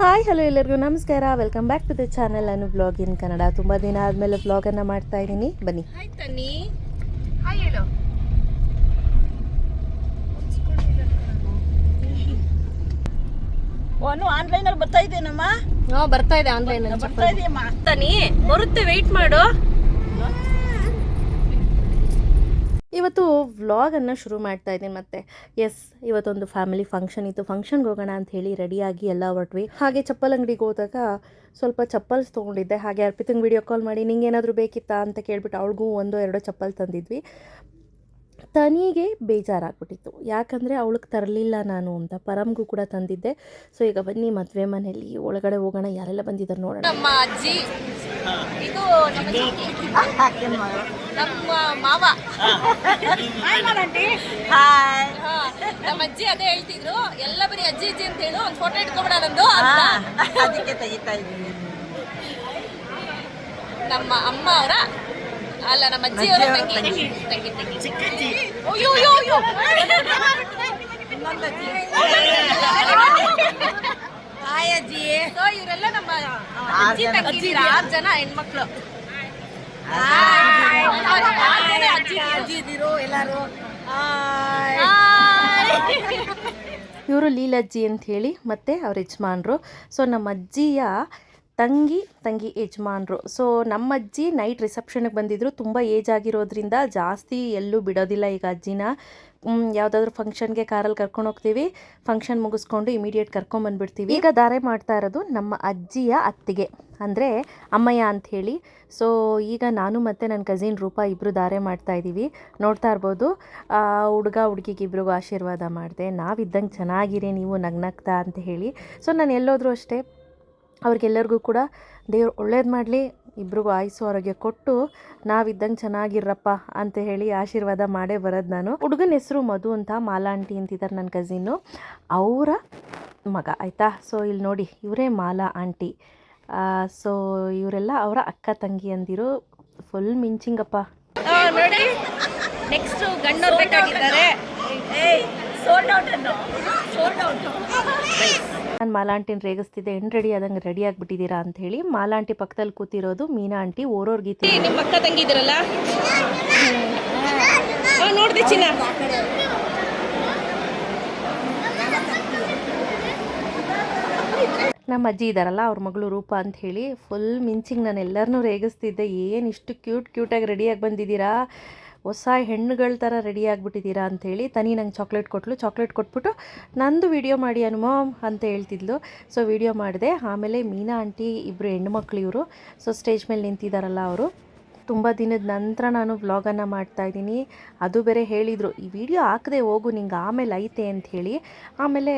Hi hello ಎಲ್ಲರಿಗೂ ನಮಸ್ಕಾರ. Welcome back to the channel Annu blog in Kannada. ತುಂಬಾ ದಿನ ಆದ್ಮೇಲೆ ಬ್ಲಾಗ್ ಅನ್ನ ಮಾಡ್ತಾ ಇದ್ದೀನಿ. ಬನ್ನಿ. ಅವನು ಆನ್ಲೈನ್ ಅಲ್ಲಿ ಬರ್ತಾ ಇದ್ದೇನಮ್ಮ? ಹಾ ಬರ್ತಾ ಇದೆ ಆನ್ಲೈನ್ ಬರ್ತಾ ಇದೆಯಮ್ಮ. ತನಿ ಬರುತ್ತೆ ವೆಯ್ಟ್ ಮಾಡು. ಇವತ್ತು ವ್ಲಾಗನ್ನು ಶುರು ಮಾಡ್ತಾ ಇದ್ದೀನಿ ಮತ್ತೆ. ಎಸ್ ಇವತ್ತೊಂದು ಫ್ಯಾಮಿಲಿ ಫಂಕ್ಷನ್ ಇತ್ತು. ಫಂಕ್ಷನ್ಗೆ ಹೋಗೋಣ ಅಂತ ಹೇಳಿ ರೆಡಿಯಾಗಿ ಎಲ್ಲ ಹೊರಟ್ವಿ. ಹಾಗೆ ಚಪ್ಪಲ್ ಅಂಗಡಿಗೆ ಹೋದಾಗ ಸ್ವಲ್ಪ ಚಪ್ಪಲ್ಸ್ ತೊಗೊಂಡಿದ್ದೆ. ಹಾಗೆ ಅರ್ಪಿತಂಗೆ ವಿಡಿಯೋ ಕಾಲ್ ಮಾಡಿ ನಿಂಗೆ ಏನಾದರೂ ಬೇಕಿತ್ತಾ? ಅಂತ ಕೇಳ್ಬಿಟ್ಟು ಅವಳಿಗೂ ಒಂದೋ ಎರಡೋ ಚಪ್ಪಲ್ ತಂದಿದ್ವಿ. ತನಿಗೆ ಬೇಜಾರಾಗ್ಬಿಟ್ಟಿತ್ತು. ಯಾಕಂದರೆ ಅವಳಿಗೆ ತರಲಿಲ್ಲ ನಾನು ಅಂತ ಪರಮ್ಗೂ ಕೂಡ ತಂದಿದ್ದೆ. ಸೊ ಈಗ ಬನ್ನಿ ಮದುವೆ ಮನೆಯಲ್ಲಿ ಒಳಗಡೆ ಹೋಗೋಣ ಯಾರೆಲ್ಲ ಬಂದಿದ್ದಾರೆ ನೋಡೋಣ. ನಮ್ಮ ಅಜ್ಜಿ. ಇದು ನಮ್ಮ ಮಾವ. ಹಾಯ್ ನಮ್ಮ ಅಜ್ಜಿ ಅದೇ ಹೇಳ್ತಿದ್ರು. ಎಲ್ಲ ಬರೀ ಅಜ್ಜಿ ಅಜ್ಜಿ ಅಂತ ಹೇಳು. ಒಂದು ಫೋಟೋ ಇಟ್ಕೊಬೇಡ ನಂದು. ಅದಕ್ಕೆ ತೆಗಿತಾ ಇದ್ದೀನಿ. ನಮ್ಮ ಅಮ್ಮ ಅವರ ಅಲ್ಲ ನಮ್ಮ ಅಜ್ಜಿ ಅವರ ಅಜ್ಜಿಯವರ ತಂಗಿ. ತಂಗಿ. ತಂಗಿ ತಂಗಿ. ಚಿಕ್ಕಜ್ಜಿ ಅಯ್ಯೋ ಅಯ್ಯೋ ಅಯ್ಯೋ. ಹಾಯ್ ಸೊ ಇವರೆಲ್ಲ ನಮ್ಮ ಅಜ್ಜಿ ಜನ. ಆರು ಜನ ಹೆಣ್ಮಕ್ಳು. ಅಜ್ಜಿ ಅಜ್ಜಿ ಇದ್ದೀರು ಎಲ್ಲಾರು. ಇವರು ಲೀಲಜ್ಜಿ ಅಂತ ಹೇಳಿ ಮತ್ತೆ ಅವ್ರ ಯಜಮಾನ್ರು. ಸೊ ನಮ್ಮ ಅಜ್ಜಿಯ ತಂಗಿ ತಂಗಿ ಯಜಮಾನ್ರು. ಸೊ ನಮ್ಮ ಅಜ್ಜಿ ನೈಟ್ ರಿಸೆಪ್ಷನ್ಗೆ ಬಂದಿದ್ರು. ತುಂಬ ಏಜ್ ಆಗಿರೋದ್ರಿಂದ ಜಾಸ್ತಿ ಎಲ್ಲೂ ಬಿಡೋದಿಲ್ಲ ಈಗ ಅಜ್ಜಿನ. ಯಾವುದಾದ್ರೂ ಫಂಕ್ಷನ್ಗೆ ಕಾರಲ್ಲಿ ಕರ್ಕೊಂಡು ಹೋಗ್ತೀವಿ. ಫಂಕ್ಷನ್ ಮುಗಿಸ್ಕೊಂಡು ಇಮಿಡಿಯೇಟ್ ಕರ್ಕೊಂಬಂದ್ಬಿಡ್ತೀವಿ ಈಗ ಧಾರೆ ಮಾಡ್ತಾ ಇರೋದು ನಮ್ಮ ಅಜ್ಜಿಯ ಅತ್ತಿಗೆ. ಅಂದರೆ ಅಮ್ಮಯ್ಯ ಅಂತ ಹೇಳಿ. ಸೊ ಈಗ ನಾನು ಮತ್ತು ನನ್ನ ಕಸಿನ್ ರೂಪ ಇಬ್ಬರು ಧಾರೆ ಮಾಡ್ತಾ ಇದ್ದೀವಿ. ನೋಡ್ತಾ ಇರ್ಬೋದು. ಹುಡುಗ ಹುಡುಗಿಗೆ ಇಬ್ರಿಗೂ ಆಶೀರ್ವಾದ ಮಾಡಿದೆ. ನಾವಿದ್ದಂಗೆ ಚೆನ್ನಾಗಿರಿ, ನೀವು ನಗ್ನಗ್ತಾ ಅಂತ ಹೇಳಿ. ಸೊ ನಾನು ಎಲ್ಲೋದ್ರೂ ಅಷ್ಟೇ ಅವ್ರಿಗೆಲ್ಲರಿಗೂ ಕೂಡ ದೇವ್ರು ಒಳ್ಳೇದು ಮಾಡಲಿ ಇಬ್ರಿಗೂ ಆಯುಸ್ಸು ಆರೋಗ್ಯ ಕೊಟ್ಟು ನಾವಿದ್ದಂಗೆ ಚೆನ್ನಾಗಿರಪ್ಪ ಅಂತ ಹೇಳಿ ಆಶೀರ್ವಾದ ಮಾಡೇ ಬರೋದು ನಾನು. ಹುಡುಗನ ಹೆಸರು ಮಧು ಅಂತ ಮಾಲಾ ಆಂಟಿ ಅಂತಿದ್ದಾರೆ ನನ್ನ ಕಸಿನ್ನು ಅವರ ಮಗ ಆಯಿತಾ? ಸೊ ಇಲ್ಲಿ ನೋಡಿ ಇವರೇ ಮಾಲಾ ಆಂಟಿ. ಸೊ ಇವರೆಲ್ಲ ಅವರ ಅಕ್ಕ ತಂಗಿ ಅಂದಿರು. ಫುಲ್ ಮಿಂಚಿಂಗಪ್ಪ. ನೋಡಿ ನೆಕ್ಸ್ಟ್ ಬೇಕಾಗಿದ್ದಾರೆ. ನಾನು ಮಾಲಾಂಟಿನ ರೇಗಿಸ್ತಿದ್ದೆ ಹೆಣ್ ರೆಡಿ ಆದಂಗೆ ರೆಡಿ ಆಗಿಬಿಟ್ಟಿದ್ದೀರಾ ಅಂತ ಹೇಳಿ ಮಾಲಾಂಟಿ ಪಕ್ಕದಲ್ಲಿ ಕೂತಿರೋದು ಮೀನಾ ಆಂಟಿ ಓರೋರ್ ಗೀತೆ ನಿಮ್ಮ ಅಕ್ಕ ನೋಡಿದೆ ಚಿನ್ನ. ನಮ್ಮ ಅಜ್ಜಿ ಇದ್ದಾರಲ್ಲ ಅವ್ರ ಮಗಳು ರೂಪ ಅಂತ ಹೇಳಿ ಫುಲ್ ಮಿಂಚಿಂಗ್ ನಾನು ಎಲ್ಲರನ್ನೂ ರೇಗಿಸ್ತಿದ್ದೆ. ಏನು ಇಷ್ಟು ಕ್ಯೂಟ್ ಕ್ಯೂಟಾಗಿ ರೆಡಿಯಾಗಿ ಬಂದಿದ್ದೀರಾ? ಹೊಸ ಹೆಣ್ಣುಗಳ ಥರ ರೆಡಿ ಆಗಿಬಿಟ್ಟಿದ್ದೀರಾ ಅಂಥೇಳಿ ತನಿ ನಂಗೆ ಚಾಕ್ಲೇಟ್ ಕೊಟ್ಟಲು ಚಾಕ್ಲೇಟ್ ಕೊಟ್ಬಿಟ್ಟು ನಂದು ವಿಡಿಯೋ ಮಾಡಿ ಅನುಮಾಮ್ ಅಂತ ಹೇಳ್ತಿದ್ಲು. ಸೊ ವಿಡಿಯೋ ಮಾಡಿದೆ. ಆಮೇಲೆ ಮೀನಾ ಆಂಟಿ ಇಬ್ಬರು ಹೆಣ್ಣುಮಕ್ಳು ಇವರು. ಸೊ ಸ್ಟೇಜ್ ಮೇಲೆ ನಿಂತಿದ್ದಾರಲ್ಲ ಅವರು. ತುಂಬ ದಿನದ ನಂತರ ನಾನು ವ್ಲಾಗನ್ನು ಮಾಡ್ತಾಯಿದ್ದೀನಿ ಅದು ಬೇರೆ ಹೇಳಿದರು, ಈ ವಿಡಿಯೋ ಹಾಕದೆ ಹೋಗು, ನಿಂಗೆ ಆಮೇಲೆ ಐತೆ ಅಂತ ಹೇಳಿ. ಆಮೇಲೆ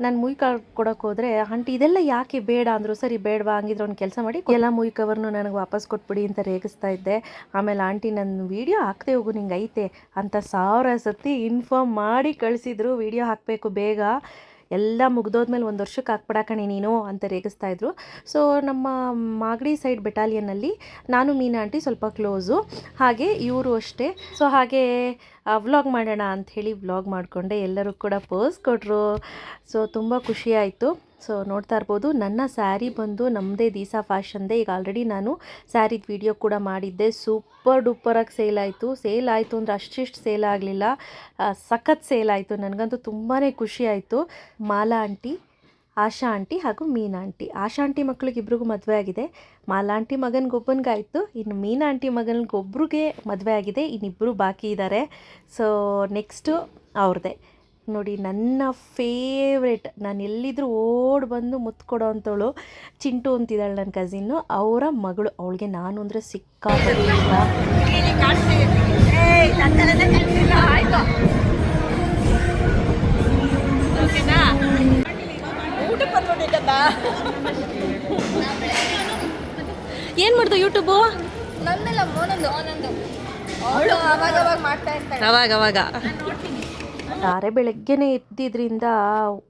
ನಾನು ಮುಯ್ ಕೊಡೋಕೆ ಹೋದರೆ, ಆಂಟಿ, ಇದೆಲ್ಲ ಯಾಕೆ ಬೇಡ? ಅಂದರು, ಸರಿ, ಬೇಡವಾ, ಹಂಗಿದ್ರೆ ಒಂದು ಕೆಲಸ ಮಾಡಿ ಎಲ್ಲ ಮುಯ್ ಕವರ್ನು ನನಗೆ ವಾಪಸ್ ಕೊಟ್ಬಿಡಿ ಅಂತ ರೇಗಿಸ್ತಾ ಇದ್ದೆ. ಆಮೇಲೆ, ಆಂಟಿ ನನ್ನ ವಿಡಿಯೋ ಹಾಕದೆ ಹೋಗು, ನಿಂಗೆ ಐತೆ. ಅಂತ ಸಾವಿರ ಸತಿ ಇನ್ಫಾರ್ಮ್ ಮಾಡಿ ಕಳಿಸಿದ್ರು, ವಿಡಿಯೋ ಹಾಕಬೇಕು ಬೇಗ. ಎಲ್ಲ ಮುಗ್ದೋದ್ಮೇಲೆ ಒಂದು ವರ್ಷಕ್ಕೆ ಹಾಕ್ಬಿಡಾಕಣೆ ನೀನು ಅಂತ ರೇಗಿಸ್ತಾ ಇದ್ರು. ಸೊ ನಮ್ಮ ಮಾಗಡಿ ಸೈಡ್ ಬೆಟಾಲಿಯನ್ನಲ್ಲಿ ನಾನು, ಮೀನಾ ಆಂಟಿ ಸ್ವಲ್ಪ ಕ್ಲೋಸು ಹಾಗೆ ಇವರು ಅಷ್ಟೇ. ಸೊ ಹಾಗೆ ವ್ಲಾಗ್ ಮಾಡೋಣ ಅಂತ ಹೇಳಿ ವ್ಲಾಗ್ ಮಾಡಿಕೊಂಡೆ. ಎಲ್ಲರೂ ಕೂಡ ಪೋಸ್ ಕೊಟ್ಟರು ಸೊ ತುಂಬ ಖುಷಿ ಆಯಿತು. ಸೊ ನೋಡ್ತಾ ಇರ್ಬೋದು, ನನ್ನ ಸ್ಯಾರಿ ಬಂದು ನಮ್ಮದೇ ದೀಸಾ ಫ್ಯಾಷನ್ದೇ. ಈಗ ಆಲ್ರೆಡಿ ನಾನು ಸ್ಯಾರಿದ ವಿಡಿಯೋ ಕೂಡ ಮಾಡಿದ್ದೆ. ಸೂಪರ್ ಡೂಪರಾಗಿ ಸೇಲ್ ಆಯಿತು. ಸೇಲ್ ಆಯಿತು ಅಂದರೆ ಅಷ್ಟಿಷ್ಟು ಸೇಲ್ ಆಗಲಿಲ್ಲ. ಸಖತ್ ಸೇಲ್ ಆಯಿತು. ನನಗಂತೂ ತುಂಬಾ ಖುಷಿ ಆಯಿತು. ಮಾಲಾ ಆಂಟಿ, ಆಶಾ ಆಂಟಿ ಹಾಗೂ ಮೀನಾ ಆಂಟಿ. ಆಶಾ ಆಂಟಿ ಮಕ್ಳಿಗೆ ಇಬ್ರಿಗೂ ಮದುವೆ ಆಗಿದೆ. ಮಾಲಾ ಆಂಟಿ ಮಗನಿಗೊಬ್ಬನಿಗಾಯಿತು. ಇನ್ನು ಮೀನಾ ಆಂಟಿ ಮಗನಿಗೊಬ್ರಿಗೆ ಮದುವೆ ಆಗಿದೆ. ಇನ್ನಿಬ್ಬರು ಬಾಕಿ ಇದ್ದಾರೆ ಸೊ, ನೆಕ್ಸ್ಟು ಅವ್ರದ್ದೇ ನೋಡಿ ನನ್ನ ಫೇವ್ರೆಟ್ ನಾನು ಎಲ್ಲಿದ್ರೂ ಓಡ್ ಬಂದು ಮುತ್ಕೊಡೋ ಅಂಥವಳು ಚಿಂಟು ಅಂತಿದ್ದಾಳೆ ನನ್ನ ಕಸಿನ್ನು ಅವರ ಮಗಳು ಅವಳಿಗೆ ನಾನು ಅಂದರೆ ಸಿಕ್ಕಾಪಟ್ಟೆ ಇಷ್ಟ. ಆಯ್ತು ಓಕೆನಾ ಊಟಕ್ಕೆ ಬಂದ್ಬಿಟ್ಟಿದ್ದಲ್ಲ ಏನು ಮಾಡ್ದು ಯೂಟ್ಯೂಬು ಅವಾಗ ಅವಾಗ. ತಾರೆ ಬೆಳಗ್ಗೆನೆ ಎದ್ದಿದ್ರಿಂದ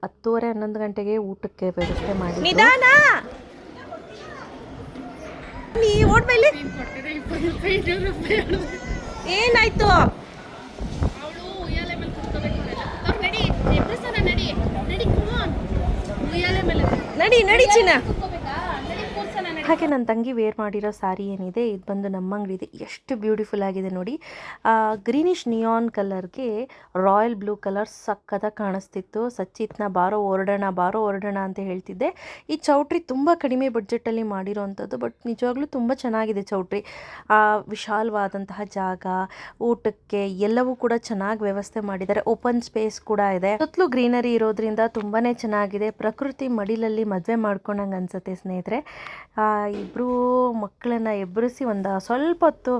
ಹತ್ತುವರೆ ಹನ್ನೊಂದು ಗಂಟೆಗೆ ಊಟಕ್ಕೆ ವ್ಯವಸ್ಥೆ ಮಾಡಿ ನಿಧಾನ! ನೀ ಓಡ್ಮೇಲೆ ಏನಾಯ್ತು? ಅವಳು ಉಯ್ಯಾಲೆ ಮೇಲೆ ಕುತ್ಕೋಬೇಕು ನಡಿ ಎಬ್ಬಿಸೋಣ ನಡಿ. ನಡಿ ಕುಮಾನ್ ಉಯ್ಯಾಲೆ ಮೇಲೆ ನಡಿ ನಡಿ ಚಿನ್ನ ಕೂತ್ಕೋಬೇಕಾ ನಡಿ ಕೂರ್ಸೋಣ ನಡಿ ಹಾಗೆ ನನ್ನ ತಂಗಿ ವೇರ್ ಮಾಡಿರೋ ಸ್ಯಾರಿ ಏನಿದೆ ಇದು ಬಂದು ನಮ್ಮ ಅಂಗಡಿದೆ ಎಷ್ಟು ಬ್ಯೂಟಿಫುಲ್ ಆಗಿದೆ ನೋಡಿ. ಗ್ರೀನಿಶ್ ನಿಯಾನ್ ಕಲರ್ಗೆ ರಾಯಲ್ ಬ್ಲೂ ಕಲರ್ ಸಕ್ಕದ ಕಾಣಿಸ್ತಿತ್ತು. ಸಚ್ಚಿತ್ನ ಬಾರೋ ಹೊರಡೋಣ ಬಾರೋ ಹೊರಡೋಣ ಅಂತ ಹೇಳ್ತಿದ್ದೆ. ಈ ಚೌಟ್ರಿ ತುಂಬ ಕಡಿಮೆ ಬಡ್ಜೆಟಲ್ಲಿ ಮಾಡಿರೋವಂಥದ್ದು ಬಟ್ ನಿಜವಾಗ್ಲೂ ತುಂಬ ಚೆನ್ನಾಗಿದೆ ಚೌಟ್ರಿ. ಆ, ವಿಶಾಲವಾದಂತಹ ಜಾಗ ಊಟಕ್ಕೆ ಎಲ್ಲವೂ ಕೂಡ ಚೆನ್ನಾಗಿ ವ್ಯವಸ್ಥೆ ಮಾಡಿದ್ದಾರೆ. ಓಪನ್ ಸ್ಪೇಸ್ ಕೂಡ ಇದೆ. ಸುತ್ತಲೂ ಗ್ರೀನರಿ ಇರೋದ್ರಿಂದ ತುಂಬಾ ಚೆನ್ನಾಗಿದೆ. ಪ್ರಕೃತಿ ಮಡಿಲಲ್ಲಿ ಮದುವೆ ಮಾಡ್ಕೊಂಡಂಗೆ ಅನ್ಸುತ್ತೆ ಸ್ನೇಹಿತರೆ. ಇಬ್ಬರು ಮಕ್ಕಳನ್ನ ಎಬ್ಬರಿಸಿ ಒಂದು ಸ್ವಲ್ಪ ಹೊತ್ತು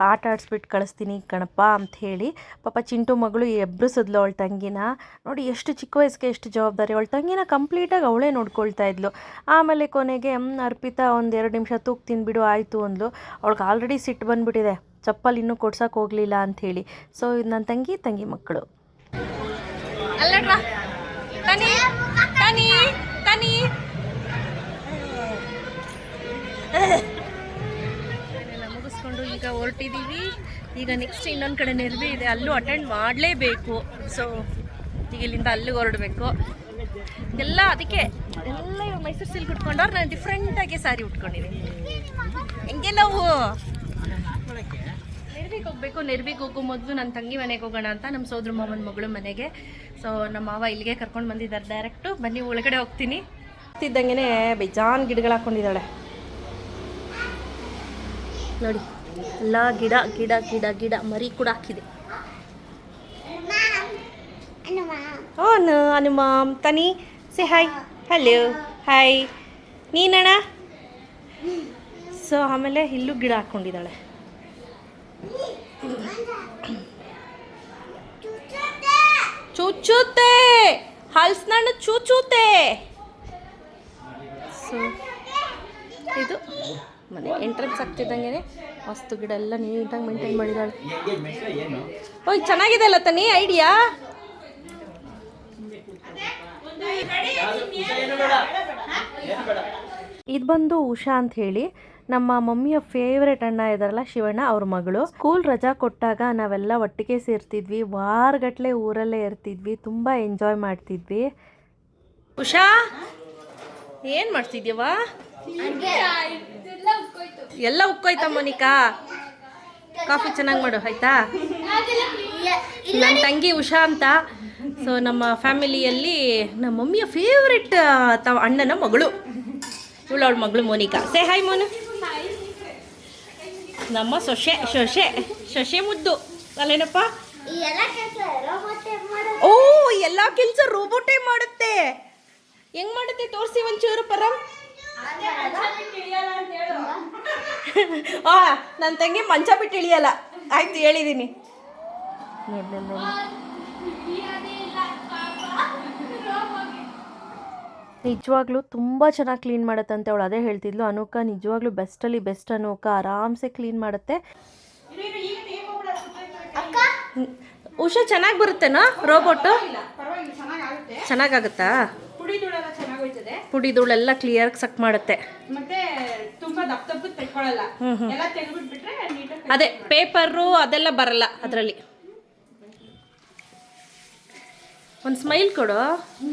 ಆಟ ಆಡಿಸ್ಬಿಟ್ಟು ಕಳಿಸ್ತೀನಿ ಕಣಪ್ಪ ಅಂತ ಹೇಳಿ ಪಾಪ ಚಿಂಟು ಮಗಳು ಎಬ್ಬರಿಸಿದ್ಲು ಅವಳ ತಂಗಿನ. ನೋಡಿ ಎಷ್ಟು ಚಿಕ್ಕ ವಯಸ್ಸಿಗೆ ಎಷ್ಟು ಜವಾಬ್ದಾರಿ ಅವಳ ತಂಗಿನ ಕಂಪ್ಲೀಟಾಗಿ ಅವಳೇ ನೋಡ್ಕೊಳ್ತಾ ಇದ್ಲು. ಆಮೇಲೆ ಕೊನೆಗೆ "ಹ್ಮ್, ಅರ್ಪಿತಾ ಒಂದು ಎರಡು ನಿಮಿಷ ತೂಕ್ ತಿಂದುಬಿಡು ಆಯಿತು ಅಂದ್ಲು. ಅವಳಿಗೆ ಆಲ್ರೆಡಿ ಸಿಟ್ಟು ಬಂದುಬಿಟ್ಟಿದೆ. ಚಪ್ಪಲಿ ಇನ್ನೂ ಕೊಡ್ಸೋಕೆ ಹೋಗಲಿಲ್ಲ ಅಂಥೇಳಿ ಸೊ ಇದು ನನ್ನ ತಂಗಿ ತಂಗಿ ಮಕ್ಕಳು. ಮುಗಿಸ್ಕೊಂಡು ಈಗ ಹೊರಟಿದ್ದೀವಿ ಈಗ ನೆಕ್ಸ್ಟ್ ಇನ್ನೊಂದು ಕಡೆ ನೆರವಿ ಇದೆ, ಅಲ್ಲೂ ಅಟೆಂಡ್ ಮಾಡಲೇಬೇಕು. ಸೊ ಈಗ ಇಲ್ಲಿಂದ ಅಲ್ಲಿಗೆ ಹೊರಡಬೇಕು. ಎಲ್ಲ ಅದಕ್ಕೆ ಎಲ್ಲ ಇವಾಗ ಮೈಸೂರು ಸಿಲ್ಕ್ ಉಟ್ಕೊಂಡವ್ರು ನಾನು ಡಿಫ್ರೆಂಟಾಗಿ ಸ್ಯಾರಿ ಉಟ್ಕೊಂಡಿದ್ದೀನಿ ಹೆಂಗೆ ನಾವು? ನೆರವಿಗೆ ಹೋಗ್ಬೇಕು, ನೆರವಿಗೆ ಹೋಗೋ ಮೊದಲು ನನ್ನ ತಂಗಿ ಮನೆಗೆ ಹೋಗೋಣ ಅಂತ ನಮ್ಮ ಸೋದ್ರ ಮಾವನ ಮಗಳು ಮನೆಗೆ. ಸೊ ನಮ್ಮ ಮಾವ ಇಲ್ಲಿಗೆ ಕರ್ಕೊಂಡು ಬಂದಿದ್ದಾರೆ ಡೈರೆಕ್ಟು ಬನ್ನಿ, ಒಳಗಡೆ ಹೋಗ್ತೀನಿ. ಹೋಗ್ತಿದ್ದಂಗೆ ಬೇಜಾನ್ ಗಿಡಗಳು ಹಾಕ್ಕೊಂಡಿದ್ದಾಳೆ ನೋಡಿ, ಎಲ್ಲ ಗಿಡ ಗಿಡ ಗಿಡ ಗಿಡ ಮರಿ ಕೂಡ ಹಾಕಿದೆ. ಓ Tani say hi hello hi ನೀನಣ್ಣ? So ಆಮೇಲೆ ಇಲ್ಲೂ ಗಿಡ ಹಾಕ್ಕೊಂಡಿದ್ದಾಳೆ. ಚುಚ್ಚುತ್ತೆ ಹಲ್ಸ್ನಣ್ಣು ಚುಚ್ಚುತ್ತೆ ಸೊ ಇದು. ಮನೆ ಎಂಟ್ರೆನ್ಸ್ ಆಗ್ತಿದ್ದಂಗೆ ವಸ್ತು ಗಿಡ ಎಲ್ಲ ನೀಟಾಗಿ ಮೇಂಟೈನ್ ಮಾಡಿದಾಳೆ. ಓಯ್ ಚೆನ್ನಾಗಿದೆ ಅಲ್ಲ ತನಿ ಐಡಿಯಾ ಇದು ಬಂದು ಉಷಾ ಅಂತ ಹೇಳಿ. ನಮ್ಮ ಮಮ್ಮಿಯ ಫೇವ್ರೆಟ್ ಅಣ್ಣ ಇದಾರಲ್ಲ ಶಿವಣ್ಣ ಅವ್ರ ಮಗಳು. ಸ್ಕೂಲ್ ರಜಾ ಕೊಟ್ಟಾಗ ನಾವೆಲ್ಲ ಒಟ್ಟಿಗೆ ಸೇರ್ತಿದ್ವಿ. ವಾರಗಟ್ಲೆ ಊರಲ್ಲೇ ಇರ್ತಿದ್ವಿ. ತುಂಬ ಎಂಜಾಯ್ ಮಾಡ್ತಿದ್ವಿ. ಉಷಾ ಏನು ಮಾಡ್ತಿದ್ಯವ ಎಲ್ಲ ಉಕ್ಕೋಯ್ತಾ ಮೋನಿಕಾ? ಕಾಫಿ ಚೆನ್ನಾಗಿ ಮಾಡು, ಆಯ್ತಾ? ನನ್ನ ತಂಗಿ ಉಷಾ ಅಂತ. ಸೊ ನಮ್ಮ ಫ್ಯಾಮಿಲಿಯಲ್ಲಿ ನಮ್ಮ ಮಮ್ಮಿಯ ಫೇವ್ರೆಟ್ ತಾವ ಅಣ್ಣನ ಮಗಳು. ಇವಳು ಅವಳ ಮಗಳು ಮೋನಿಕಾ. Say hi Monu. ನಮ್ಮ ಸೊಸೆ ಸೊಸೆ ಸೊಸೆ ಮುದ್ದು. ಅಲ್ಲೇನಪ್ಪ? ಓ, ಎಲ್ಲ ಕೆಲಸ ರೋಬೋಟೇ ಮಾಡುತ್ತೆ. ಹೆಂಗ್ ಮಾಡುತ್ತೆ? ತೋರಿಸಿ ಒಂಚೂರು ಪರಂ. ಆ ನನ್ನ ತಂಗಿ ಮಂಚ ಬಿಟ್ಟು ಇಳಿಯಲ್ಲ. ಆಯ್ತು ಹೇಳಿದ್ದೀನಿ ನಿಜವಾಗ್ಲೂ ತುಂಬ ಚೆನ್ನಾಗಿ ಕ್ಲೀನ್ ಮಾಡುತ್ತಂತೆ ಅವಳು. ಅದೇ ಹೇಳ್ತಿದ್ಲು ಅನುಕ ನಿಜವಾಗ್ಲೂ ಬೆಸ್ಟಲ್ಲಿ ಬೆಸ್ಟ್ ಅನುಕ. ಆರಾಮ್ಸೆ ಕ್ಲೀನ್ ಮಾಡುತ್ತೆ. ಉಷಾ ಚೆನ್ನಾಗಿ ಬರುತ್ತೆನಾ ರೋಬೋಟು ಚೆನ್ನಾಗಾಗುತ್ತಾ ಹೋಯ್ತದೆ ಪುಡಿ ಧೂಳೆಲ್ಲ ಕ್ಲಿಯರ್ ಸಕ್ ಮಾಡುತ್ತೆ. ಮತ್ತೆ ತುಂಬಾ ದಪ್ಪ ದಪ್ಪ ತೆಕ್ಕೊಳ್ಳಲ್ಲ. ಎಲ್ಲ ತೆಗೆದ್ಬಿಟ್ಬಿಟ್ರೆ ನೀಟಾಗಿ ಅದೇ ಪೇಪರು ಅದೆಲ್ಲ ಬರಲ್ಲ ಅದರಲ್ಲಿ. ಒಂದು ಸ್ಮೈಲ್ ಕೊಡು.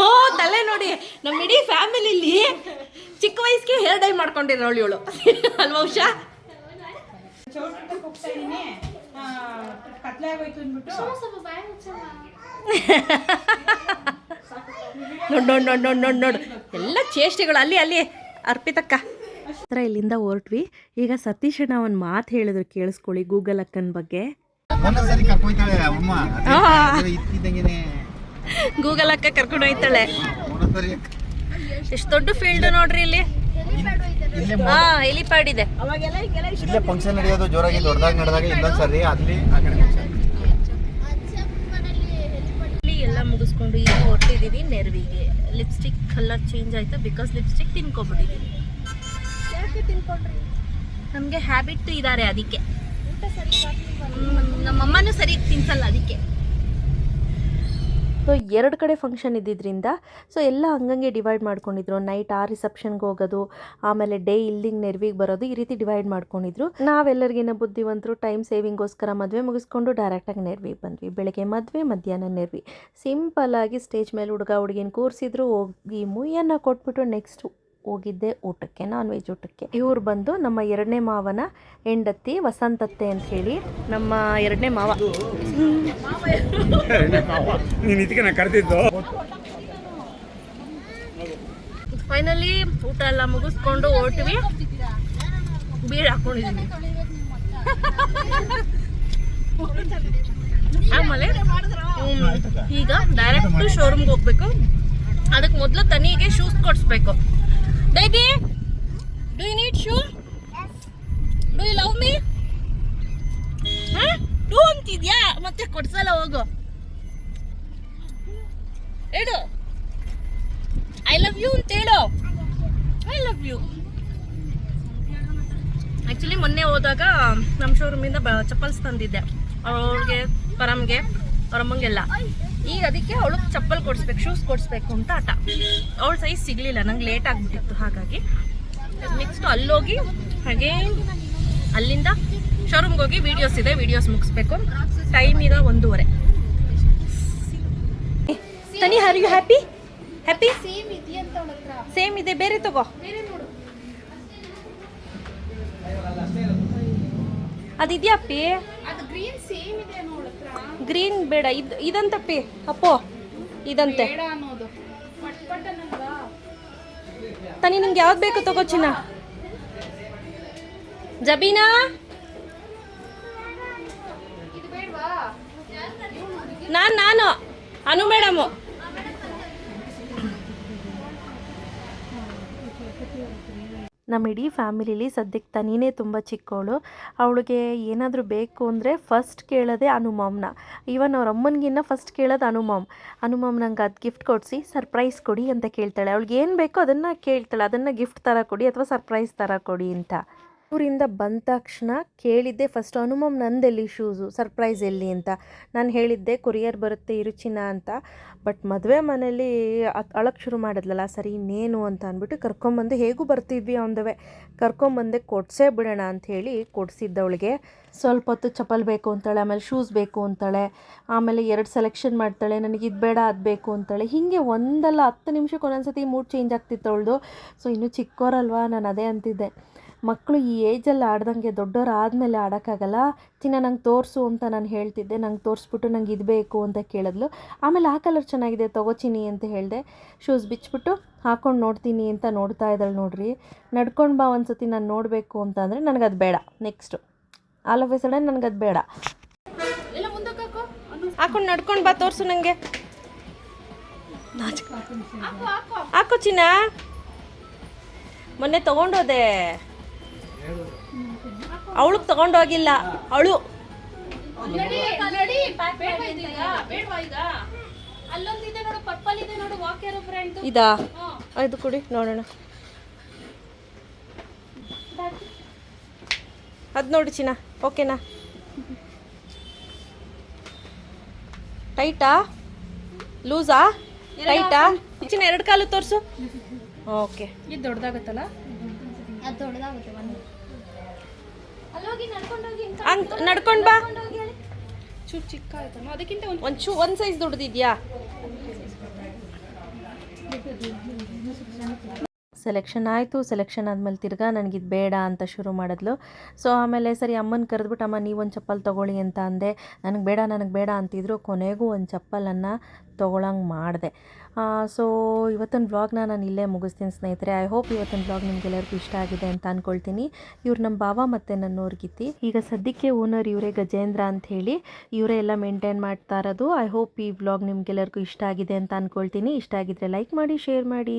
ಓ ತಲೆ ನೋಡಿ. ನಮ್ಮ ಇಡೀ ಫ್ಯಾಮಿಲಿಲಿ ಚಿಕ್ಕ ವಯಸ್ಸಿಗೆ ಹೇರ್ ಡೈ ಮಾಡ್ಕೊಂಡಿರೋಳು ಇವಳು. ಅಲ್ವಾ ಉಷಾ? ಚೌಟ್ರಿಗೆ ಹೋಗ್ತಾ ಇದೀನಿ. ಕತ್ಲೆ ಆಗೋಯ್ತು ಅಂದ್ಬಿಟ್ಟು ನೋಡ್ ನೋಡ್ ನೋಡ್ ನೋಡ್ ನೋಡ್ ನೋಡಿ. ಎಲ್ಲ ಚೇಷ್ಟೆಗಳು. ಅಲ್ಲಿ ಅಲ್ಲಿ. ಅರ್ಪಿತಕ್ಕ. ಹತ್ರ ಇಲ್ಲಿಂದ ಹೊರಟ್ವಿ. ಈಗ ಸತೀಶ್ ಅಣ್ಣ ಒಂದು ಮಾತು ಹೇಳಿದ್ರು ಕೇಳಿಸ್ಕೊಳ್ಳಿ ಗೂಗಲ್ ಅಕ್ಕನ ಬಗ್ಗೆ. ಗೂಗಲ್ ಅಕ್ಕ ಕರ್ಕೊಂಡು ಹೋಯ್ತಾಳೆ. ಎಷ್ಟು ದೊಡ್ಡ ಫೀಲ್ಡ್ ನೋಡ್ರಿ ಇಲ್ಲಿ. ಇಲ್ಲೇ ಹಾ ಹೆಲಿಪ್ಯಾಡ್ ಇದೆ. ಇಲ್ಲೇ ಫಂಕ್ಷನ್ ನಡೆಯೋದು ಜೋರಾಗಿ ದೊಡ್ಡದಾಗಿ ನಡೆದಾಗ ಇನ್ನೊಂದ್ಸರಿ ಅಲ್ಲಿ ಆ ಕಡೆ function. ಇಲ್ಲಿ ಎಲ್ಲ ಮುಗಿಸ್ಕೊಂಡು ಈಗ ಹೊರಟಿದ್ದೀವಿ ನೆರವಿಗೆ. ಲಿಪ್ಸ್ಟಿಕ್ ಕಲರ್ ಚೇಂಜ್ ಆಯಿತು ಬಿಕಾಸ್ ಲಿಪ್ಸ್ಟಿಕ್ ತಿನ್ಕೊಬಿಟ್ಟಿದ್ದೀವಿ ಯಾಕೆ ತಿನ್ಕೊಂಡ್ರಿ? ನಮಗೆ ಹ್ಯಾಬಿಟ್ ಇದ್ದಾರೆ ಅದಕ್ಕೆ. ನಮ್ಮಮ್ಮನೂ ಸರಿ ತಿನ್ಸಲ್ಲ ಅದಕ್ಕೆ. ಸೊ ಎರಡು ಕಡೆ ಫಂಕ್ಷನ್ ಇದ್ದಿದ್ದರಿಂದ ಸೊ ಎಲ್ಲ ಹಂಗಂಗೆ ಡಿವೈಡ್ ಮಾಡ್ಕೊಂಡಿದ್ರು. ನೈಟ್ ಆ ರಿಸೆಪ್ಷನ್ಗೆ ಹೋಗೋದು, ಆಮೇಲೆ ಡೇ ಇಲ್ಲಿಂಗ್ ನೆರವಿಗೆ ಬರೋದು ಈ ರೀತಿ ಡಿವೈಡ್ ಮಾಡ್ಕೊಂಡಿದ್ರು. ನಾವೆಲ್ಲರಿಗಿನ ಬುದ್ಧಿವಂತರು ಟೈಮ್ ಸೇವಿಂಗ್ಗೋಸ್ಕರ ಮದುವೆ ಮುಗಿಸ್ಕೊಂಡು ಡೈರೆಕ್ಟಾಗಿ ನೆರವಿಗೆ ಬಂದ್ವಿ. ಬೆಳಗ್ಗೆ ಮದುವೆ, ಮಧ್ಯಾಹ್ನ ನೆರವಿ. ಸಿಂಪಲ್ಲಾಗಿ ಸ್ಟೇಜ್ ಮೇಲೆ ಹುಡುಗ ಹುಡುಗಿನ ಕೂರಿಸಿದ್ರು, ಹೋಗಿ ಮುಯ್ಯನ್ನು ಕೊಟ್ಬಿಟ್ಟು ನೆಕ್ಸ್ಟ್ ಹೋಗಿದ್ದೆ ಊಟಕ್ಕೆ ನಾನ್ ವೆಜ್ ಊಟಕ್ಕೆ. ಇವ್ರು ಬಂದು ನಮ್ಮ ಎರಡನೇ ಮಾವನ ಹೆಂಡತಿ ವಸಂತತ್ತೆ ಅಂತ ಹೇಳಿ ನಮ್ಮ ಎರಡನೇ ಮಾವ. ನೀನು ಇದಕ್ಕೆ ನಾನು ಕರೆದಿದ್ದು. ಫೈನಲಿ ಊಟ ಎಲ್ಲ ಮುಗಿಸ್ಕೊಂಡು ಹೊರಟ್ವಿ. ಬೀಡ್ ಹಾಕೊಂಡಿದೀನಿ. ಆಮೇಲೆ ಈಗ ಡೈರೆಕ್ಟ್ ಶೋರೂಮ್ಗೆ ಹೋಗ್ಬೇಕು. ಅದಕ್ಕೆ ಮೊದಲು ತನಿಗೆ ಶೂಸ್ ಕೊಡಿಸ್ಬೇಕು. Baby do you need shoe do you love me do ಅಂತಿದ್ಯಾ? ಮತ್ತೆ ಕೊಡ್ಸಲ್ಲ ಹೋಗು. ಹೇಳು. ಐ ಲವ್ ಯು ಅಂತ ಹೇಳು. ಐ ಲವ್ ಯು ಆ್ಯಕ್ಚುಲಿ ಮೊನ್ನೆ ಹೋದಾಗ ನಮ್ಮ ಶೋರೂಮಿಂದ ಚಪ್ಪಲ್ಸ್ ತಂದಿದ್ದೆ. ಅವಳಿಗೆ ಪರಮ್ಗೆ ಅವರಮ್ಮಂಗೆಲ್ಲ ಈಗ ಅದಕ್ಕೆ ಅವಳು ಚಪ್ಪಲ್ ಕೊಡಿಸ್ಬೇಕು ಶೂಸ್ ಕೊಡಿಸ್ಬೇಕು ಅಂತ ಆಟ. ಅವಳ ಸೈಜ್ ಸಿಗಲಿಲ್ಲ ನಂಗೆ ಲೇಟ್ ಆಗಿಬಿಟ್ಟಿತ್ತು ಹಾಗಾಗಿ ನೆಕ್ಸ್ಟ್ ಅಲ್ಲೋಗಿ ಹಾಗೇ ಅಲ್ಲಿಂದ ಶೋರೂಮ್ಗೆ ಹೋಗಿ ವೀಡಿಯೋಸ್ ಇದೆ ವೀಡಿಯೋಸ್ ಮುಗಿಸ್ಬೇಕು. ಟೈಮ್ ಈಗ ಒಂದೂವರೆ. Tani are you happy happy same ಇದೆ ಬೇರೆ ತಗೋ. ಬೇರೆ ನೋಡು. ಗ್ರೀನ್ ಬೇಡ ಇದು ಇದಂತಪ್ಪಿ ಅಪ್ಪೋ ಇದಂತೆ. ತನಿ ನಿಮ್ಗೆ ಯಾವ್ದು ಬೇಕು ತಗೋ ಚಿನ್ನ? ಜಬೀನಾ? ನಾನು ನಾನು ಅನು ಮೇಡಮು. ನಮ್ಮ ಇಡೀ ಫ್ಯಾಮಿಲಿಲಿ ಸದ್ಯಕ್ಕೆ ತನಿನೇ ತುಂಬ ಚಿಕ್ಕವಳು ಅವಳಿಗೆ ಏನಾದರೂ ಬೇಕು ಅಂದರೆ ಫಸ್ಟ್ ಕೇಳೋದೇ ಅನುಮಾಮ್ನ. ಇವನ್ ಅವ್ರ ಅಮ್ಮನಿಗಿನ್ನ ಫಸ್ಟ್ ಕೇಳೋದು ಅನುಮಾಮ್. ಅನುಮಾಮ್ ನಂಗೆ ಅದು ಗಿಫ್ಟ್ ಕೊಡಿಸಿ ಸರ್ಪ್ರೈಸ್ ಕೊಡಿ ಅಂತ ಕೇಳ್ತಾಳೆ. ಅವಳಿಗೆ ಏನು ಬೇಕೋ ಅದನ್ನು ಕೇಳ್ತಾಳೆ. ಅದನ್ನು ಗಿಫ್ಟ್ ಥರ ಕೊಡಿ ಅಥವಾ ಸರ್ಪ್ರೈಸ್ ಥರ ಕೊಡಿ ಅಂತ. ಊರಿಂದ ಬಂದ ತಕ್ಷಣ ಕೇಳಿದ್ದೆ, ಫಸ್ಟ್ ಹನುಮಮ್ ನಂದೆಲ್ಲಿ ಶೂಸು ಸರ್ಪ್ರೈಸ್ ಎಲ್ಲಿ? ಅಂತ. ನಾನು ಹೇಳಿದ್ದೆ, ಕೊರಿಯರ್ ಬರುತ್ತೆ ಇರುಚಿನ ಅಂತ. ಬಟ್ ಮದುವೆ ಮನೇಲಿ ಅಳಕ್ಕೆ ಶುರು ಮಾಡಿದ್ಲಲ್ಲ, ಸರಿ, ಇನ್ನೇನು ಅಂತ ಅಂದ್ಬಿಟ್ಟು ಕರ್ಕೊಂಬಂದು ಹೇಗೂ ಬರ್ತಿದ್ವಿ ಅವನದವೆ. ಕರ್ಕೊಂಬಂದೆ, ಕೊಡ್ಸೇ ಬಿಡೋಣ ಅಂತ ಹೇಳಿ ಕೊಡಿಸಿದ್ದವಳಿಗೆ. ಸ್ವಲ್ಪ ಹೊತ್ತು ಚಪ್ಪಲ್ ಬೇಕು ಅಂತಾಳೆ, ಆಮೇಲೆ ಶೂಸ್ ಬೇಕು ಅಂತಾಳೆ, ಆಮೇಲೆ ಎರಡು ಸೆಲೆಕ್ಷನ್ ಮಾಡ್ತಾಳೆ, ನನಗೆ ಇದು ಬೇಡ, ಅದು ಬೇಕು ಅಂತಾಳೆ. ಹೀಗೆ ಒಂದಲ್ಲ ಹತ್ತು ನಿಮಿಷಕ್ಕೆ ಒಂದೊಂದ್ಸತಿ ಮೂಡ್ ಚೇಂಜ್ ಆಗ್ತಿತ್ತು ಅವಳದು. ಸೊ ಇನ್ನೂ ಚಿಕ್ಕವರಲ್ವಾ ನಾನು ಅದೇ ಅಂತಿದ್ದೆ. ಮಕ್ಕಳು ಈ ಏಜಲ್ಲಿ ಆಡ್ದಂಗೆ ದೊಡ್ಡವ್ರು ಆದಮೇಲೆ ಆಡೋಕ್ಕಾಗಲ್ಲ. ಚಿನ್ನ ನಂಗೆ ತೋರಿಸು ಅಂತ ನಾನು ಹೇಳ್ತಿದ್ದೆ. ನಂಗೆ ತೋರಿಸ್ಬಿಟ್ಟು ನಂಗೆ ಇದು ಬೇಕು ಅಂತ ಕೇಳಿದ್ಲು. ಆಮೇಲೆ ಆ ಕಲರ್ ಚೆನ್ನಾಗಿದೆ ತಗೋಚಿನಿ ಅಂತ ಹೇಳಿದೆ. ಶೂಸ್ ಬಿಚ್ಚಿಬಿಟ್ಟು ಹಾಕೊಂಡು ನೋಡ್ತೀನಿ ಅಂತ ನೋಡ್ತಾ ಇದ್ದಾಳೆ ನೋಡ್ರಿ. ನಡ್ಕೊಂಡು ಬಾ ಒಂದು ಸತಿ ನಾನು ನೋಡಬೇಕು ಅಂತ ಅಂದರೆ ನನಗದು ಬೇಡ. Next all of a sudden ಅದು ಬೇಡ. ಹಾಕೊಂಡು ನಡ್ಕೊಂಡು ಬಾ ತೋರಿಸು ನನಗೆ ಹಾಕು ಚಿನ್ನ. ಮೊನ್ನೆ ತೊಗೊಂಡೋದೆ. ಅವಳಿಗೆ ತಗೊಂಡೋಗಿಲ್ಲ. ಅವಳು ಇದೆ ನೋಡು ವಾಕ್ಯಾರೋ ಬ್ರ್ಯಾಂಡ್ ಇದಾ? ಕುಡಿ ನೋಡೋಣ. ಅದು ನೋಡಿ ಚಿನ್ನ ಓಕೆನಾ? ಟೈಟಾ? ಲೂಸಾ? ಟೈಟಾ? ಚಿನ್ನ ಎರಡು ಕಾಲು ತೋರಿಸು. ಓಕೆ. ಇದು ದೊಡ್ಡದಾಗತ್ತಲ್ಲ ಅದು ದೊಡ್ಡದಾಗುತ್ತೆ ಹಂಗ್ ನಡ್ಕೊಂಡು ಬಾ. ಚೂರು ಚಿಕ್ಕ ಆಯ್ತಮ್ಮ ಅದಕ್ಕಿಂತ ಒಂದು ಒಂದು ಚೂ ಒಂದು ಸೈಜ್ ದೊಡ್ಡದಿದ್ಯಾ? ಸೆಲೆಕ್ಷನ್ ಆಯಿತು ಸೆಲೆಕ್ಷನ್ ಆದಮೇಲೆ ತಿರ್ಗಾ ನನಗಿದು ಬೇಡ ಅಂತ ಶುರು ಮಾಡಿದ್ಲು. ಸೊ ಆಮೇಲೆ ಸರಿ ಅಮ್ಮನ ಕರೆದ್ಬಿಟ್ಟು ಅಮ್ಮ ನೀವೊಂದು ಚಪ್ಪಲ್ ತೊಗೊಳ್ಳಿ ಅಂತ ಅಂದೆ. ನನಗೆ ಬೇಡ ನನಗೆ ಬೇಡ ಅಂತಿದ್ರು. ಕೊನೆಗೂ ಒಂದು ಚಪ್ಪಲನ್ನು ತೊಗೊಳಂಗೆ ಮಾಡಿದೆ. ಸೊ ಇವತ್ತಿನ ವ್ಲಾಗ್ನ ನಾನು ಇಲ್ಲೇ ಮುಗಿಸ್ತೀನಿ ಸ್ನೇಹಿತರೆ. ಐ ಹೋಪ್ ಇವತ್ತಿನ ವ್ಲಾಗ್ ನಿಮ್ಗೆಲ್ಲರಿಗೂ ಇಷ್ಟ ಆಗಿದೆ ಅಂತ ಅಂದ್ಕೊಳ್ತೀನಿ ಇವ್ರು ನಮ್ಮ ಬಾವ ಮತ್ತು ನನ್ನೋರ್ಗಿತಿ ಈಗ ಸದ್ಯಕ್ಕೆ ಓನರ್ ಇವರೇ ಗಜೇಂದ್ರ ಅಂತ ಹೇಳಿ, ಇವರೇ ಎಲ್ಲ ಮೇಂಟೈನ್ ಮಾಡ್ತಾ ಇರೋದು. ಐ ಹೋಪ್ ಈ ವ್ಲಾಗ್ ನಿಮ್ಗೆಲ್ಲರಿಗೂ ಇಷ್ಟ ಆಗಿದೆ ಅಂತ ಅಂದ್ಕೊಳ್ತೀನಿ ಇಷ್ಟ ಆಗಿದ್ರೆ ಲೈಕ್ ಮಾಡಿ ಶೇರ್ ಮಾಡಿ.